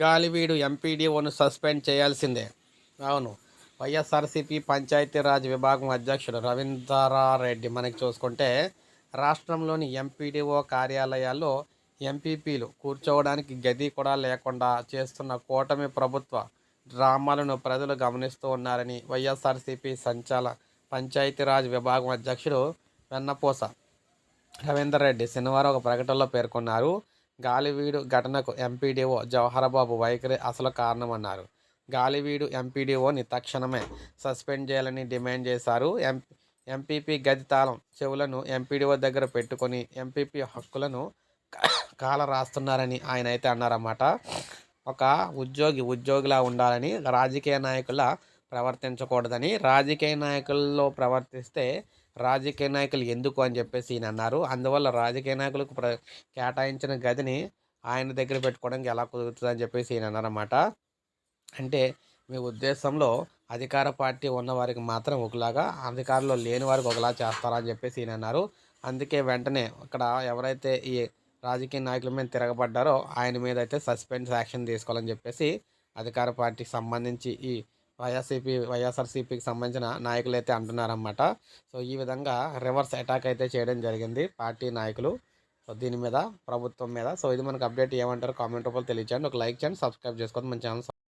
Galiveedu ఎంపీడీఓను suspend చేయాల్సిందే. అవును. వైఎస్ఆర్సీపీ పంచాయతీరాజ్ విభాగం అధ్యక్షుడు రవీంద్రారెడ్డి మనకి చూసుకుంటే రాష్ట్రంలోని ఎంపీడీఓ కార్యాలయాల్లో ఎంపీపీలు కూర్చోవడానికి గది కూడా లేకుండా చేస్తున్న కూటమి ప్రభుత్వ డ్రామాలను ప్రజలు గమనిస్తూ ఉన్నారని వైఎస్ఆర్సీపీ సంచాల పంచాయతీరాజ్ విభాగం అధ్యక్షుడు వెన్నపూస రవీందర్ రెడ్డి శనివారం ఒక ప్రకటనలో పేర్కొన్నారు. గాలివీడు ఘటనకు ఎంపీడీఓ జవహరబాబు వైఖరి అసలు కారణమన్నారు. గాలివీడు ఎంపీడీఓని తక్షణమే సస్పెండ్ చేయాలని డిమాండ్ చేశారు. ఎం ఎంపీపీ గది తాళం చెవులను ఎంపీడీఓ దగ్గర పెట్టుకొని ఎంపీపీ హక్కులను కాల రాస్తున్నారని ఆయన అయితే అన్నారన్నమాట. ఒక ఉద్యోగి ఉద్యోగిలా ఉండాలని రాజకీయ నాయకుల ప్రవర్తించకూడదని రాజకీయ నాయకుల్లో ప్రవర్తిస్తే రాజకీయ నాయకులు ఎందుకు అని చెప్పేసి ఈయన అన్నారు. అందువల్ల రాజకీయ నాయకులకు ప్ర కేటాయించిన గదిని ఆయన దగ్గర పెట్టుకోవడానికి ఎలా కుదురుతుంది అని చెప్పేసి ఈయన అన్నారన్నమాట. అంటే మీ ఉద్దేశంలో అధికార పార్టీ ఉన్న వారికి మాత్రం ఒకలాగా అధికారంలో లేని వారికి ఒకలా చేస్తారని చెప్పేసి ఈయన అన్నారు. అందుకే వెంటనే ఇక్కడ ఎవరైతే ఈ రాజకీయ నాయకుల మీద తిరగబడ్డారో ఆయన మీద అయితే సస్పెన్స్ యాక్షన్ తీసుకోవాలని చెప్పేసి అధికార పార్టీకి సంబంధించి ఈ వైఎస్సీపీ వైఎస్ఆర్సీపీకి సంబంధించిన నాయకులు అయితే అంటున్నారన్నమాట. సో ఈ విధంగా రివర్స్ అటాక్ అయితే చేయడం జరిగింది పార్టీ నాయకులు. సో దీని మీద ప్రభుత్వం మీద. సో ఇది మనకు అప్డేట్ ఏమంటారు కామెంట్ రూపంలో తెలియచేయండి. ఒక లైక్ చేయండి సబ్స్క్రైబ్ చేసుకోండి. మన ఛానల్